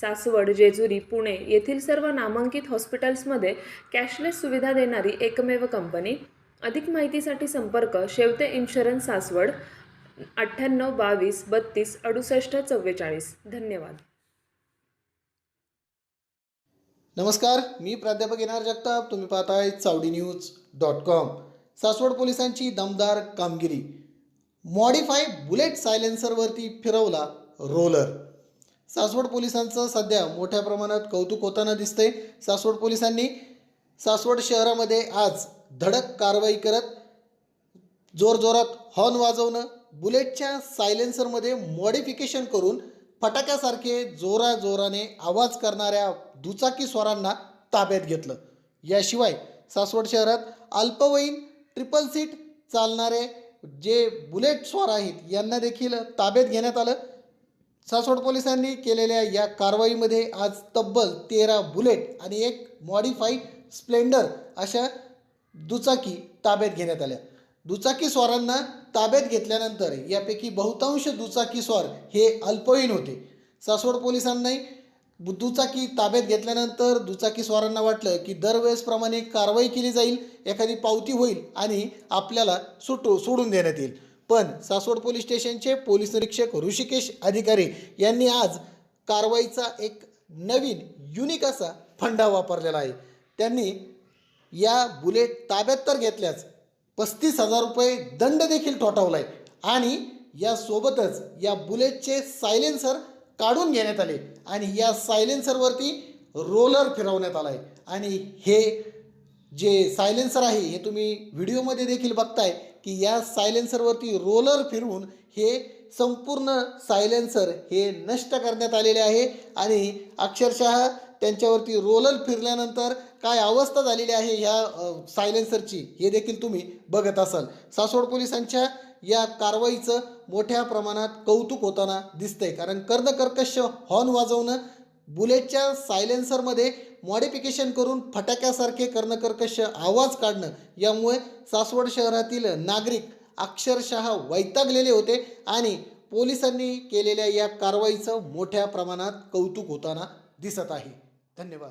सासवड जेजुरी पुणे येथील सर्व नामांकित हॉस्पिटल्समध्ये कॅशलेस सुविधा देणारी एकमेव कंपनी. अधिक माहितीसाठी संपर्क शेवते इन्शुरन्स सासवड अठ्ठ्याण्णव बावीस बत्तीस अडुसष्ट चव्वेचाळीस. धन्यवाद. नमस्कार मी प्राध्यापक येणार जगताप. तुम्ही पाहताय Chawadi news dot com. Saswad पोलिसांची दमदार कामगिरी. मॉडिफाय बुलेट सायलेन्सरवरती फिरवला रोलर. सासवड पोलिसांचं सध्या मोठ्या प्रमाणात कौतुक होताना दिसतंय. सासवड पोलिसांनी सासवड शहरामध्ये आज धडक कारवाई करत जोरजोरात हॉर्न वाजवणं बुलेटच्या सायलेन्सरमध्ये मॉडिफिकेशन करून फटाक्यासारखे जोराजोराने आवाज करणाऱ्या दुचाकी स्वारांना ताब्यात घेतलं. याशिवाय सासवड शहरात अल्पवयीन ट्रिपल सीट चालणारे जे बुलेट स्वार आहेत यांना देखील ताब्यात घेण्यात आलं. सासवड पोलिसांनी केलेल्या या कारवाईमध्ये आज तब्बल तेरा बुलेट आणि एक मॉडिफाईड स्प्लेंडर अशा दुचाकी ताब्यात घेण्यात आल्या. दुचाकी स्वारांना ताब्यात घेतल्यानंतर यापैकी बहुतांश दुचाकी स्वार हे अल्पवयीन होते. सासवड पोलिसांनी दुचाकी ताब्यात घेतल्यानंतर दुचाकी स्वारांना वाटलं की दरवेळेसप्रमाणे कारवाई केली जाईल एखादी पावती होईल आणि आपल्याला सुटू सोडून देण्यात येईल. पण सासवड पोलीस स्टेशनचे पोलीस निरीक्षक ऋषिकेश अधिकारी यांनी आज कारवाईचा एक नवीन युनिक असा फंडा वापरलेला आहे. त्यांनी या बुलेट ताब्यात तर घेतल्याच पस्तीस हजार रुपये दंड देखील ठोठावला आहे आणि यासोबतच या बुलेटचे सायलेन्सर काढून घेण्यात आले आणि या सायलेन्सरवरती रोलर फिरवण्यात आला आहे आणि हे जे सायलेन्सर आहे हे तुम्ही व्हिडिओमध्ये देखील बघताय की या सायलेन्सरवरती रोलर फिरवून हे संपूर्ण सायलेन्सर हे नष्ट करण्यात आलेले आहे. आणि अक्षरशः त्यांच्यावरती रोलर फिरल्यानंतर काय अवस्था झालेली आहे ह्या सायलेन्सरची हे देखील तुम्ही बघत असाल. सासवड पोलिसांच्या या कारवाईचं मोठ्या प्रमाणात कौतुक होताना दिसतंय. कारण कर्णकर्कश हॉर्न वाजवणं बुलेटच्या सायलेन्सरमध्ये मॉडिफिकेशन करून फटाक्यासारखे कर्णकर्कश आवाज काढणं यामुळे सासवड शहरातील नागरिक अक्षरशः वैतागलेले होते आणि पोलिसांनी केलेल्या या कारवाईचं मोठ्या प्रमाणात कौतुक होताना दिसत आहे. धन्यवाद.